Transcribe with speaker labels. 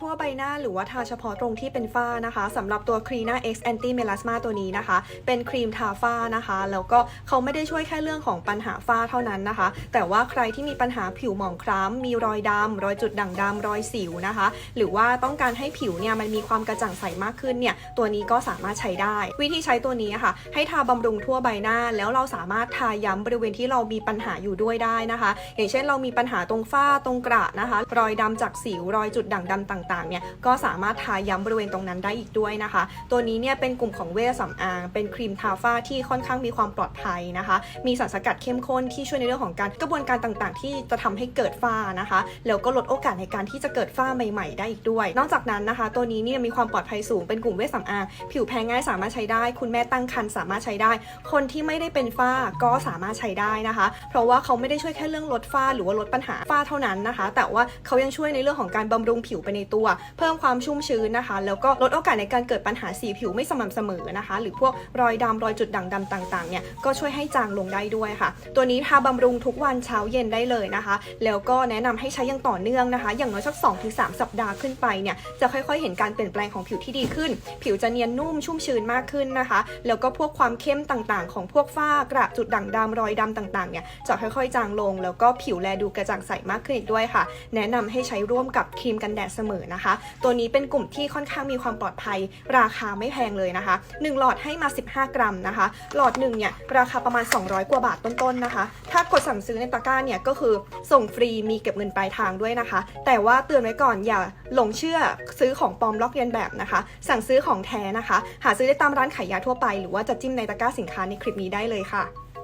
Speaker 1: ทั่วใบหน้าหรือว่าทาเฉพาะตรงที่เป็นฝ้านะคะสำหรับตัวครีน่า X Anti Melasma ตัวนี้นะคะ เป็นครีมทาฝ้านะคะ แล้วก็เขาไม่ได้ช่วยแค่เรื่องของปัญหาฝ้าเท่านั้นนะคะ แต่ว่าใครที่มีปัญหาผิวหมองคล้ำมีรอยดำรอยจุดด่างดำรอยสิวนะคะ หรือว่าต้องการให้ผิวเนี่ยมันมีความกระจ่างใสมากขึ้นเนี่ยตัวนี้ก็สามารถใช้ได้ วิธีใช้ตัวนี้อะค่ะ ให้ทาบำรุงทั่วใบหน้า แล้วเราสามารถทาย้ำบริเวณที่เรามีปัญหาอยู่ด้วยได้นะคะ อย่างเช่นเรามีปัญหาตรงฝ้าตรงกระนะคะ รอยดำจากสิวรอยจุดด่างดำต่างๆเนี่ยก็สามารถทาย้ำบริเวณตรงนั้นได้อีกด้วยนะคะ ตัวนี้เนี่ยเป็นกลุ่มของเวชสำอาง เป็นครีมทาฝ้าที่ค่อนข้างมีความปลอดภัยนะคะ มีสารสกัดเข้มข้นที่ช่วยในเรื่องของการกระบวนการต่างๆ ที่จะทำให้เกิดฝ้านะคะ แล้วก็ลดโอกาสในการที่จะเกิดฝ้าใหม่ ๆ ได้อีกด้วย นอกจากนั้นนะคะ ตัวนี้เนี่ยมีความปลอดภัยสูงเป็นกลุ่มเวชสำอาง ผิวแพ้ง่ายสามารถใช้ได้ คุณแม่ตั้งครรภ์สามารถใช้ได้ คนที่ไม่ได้เป็นฝ้าก็สามารถใช้ได้นะคะ เพราะว่าเขาไม่ได้ช่วยแค่เรื่องลดฝ้า หรือว่าลดปัญหาฝ้าเท่านั้นนะคะ แต่ว่าเขายังช่วยในเรื่องของการบำรุงผิวไปในตัว เพิ่มความชุ่มชื้นนะคะ แล้วก็ลดโอกาสในการเกิดปัญหาสีผิวไม่สม่ำเสมอนะคะ หรือพวกรอยดำรอยจุดด่างดำต่างๆเนี่ยก็ช่วยให้จางลงได้ด้วยค่ะ ตัวนี้ทาบำรุงทุกวันเช้าเย็นได้เลยนะคะ แล้วก็แนะนำให้ใช้อย่างต่อเนื่องนะคะ อย่างน้อยสัก2-3 สัปดาห์ขึ้นไปเนี่ยจะค่อยๆ เห็นการเปลี่ยนแปลงของผิวที่ดีขึ้น ผิวจะเนียนนุ่มชุ่มชื้นมากขึ้นนะคะ แล้วก็พวกความเข้มต่างๆ ของพวกฝ้ากระจุดด่างดำรอยดำต่างๆเนี่ยจะค่อยๆ จางลง แล้วก็ผิวแลดูกระจ่างใสมากขึ้นอีกด้วยค่ะ แนะนำให้ใช้ร่วมกับครีมกันแดดเสมอนะคะ ตัวนี้เป็นกลุ่มที่ค่อนข้างมีความปลอดภัย ราคาไม่แพงเลยนะคะ 1 หลอดให้มา 15 กรัมนะคะ หลอดหนึ่งเนี่ยราคาประมาณ 200 กว่าบาทต้นๆนะคะ ถ้ากดสั่งซื้อในตะกร้าเนี่ยก็คือส่งฟรีมีเก็บเงินปลายทางด้วยนะคะ แต่ว่าเตือนไว้ก่อนอย่าหลงเชื่อซื้อของปลอมลอกเลียนแบบนะคะ สั่งซื้อของแท้นะคะ หาซื้อได้ตามร้านขายยาทั่วไป หรือว่าจะจิ้มในตะกร้าสินค้าในคลิปนี้ได้เลยค่ะ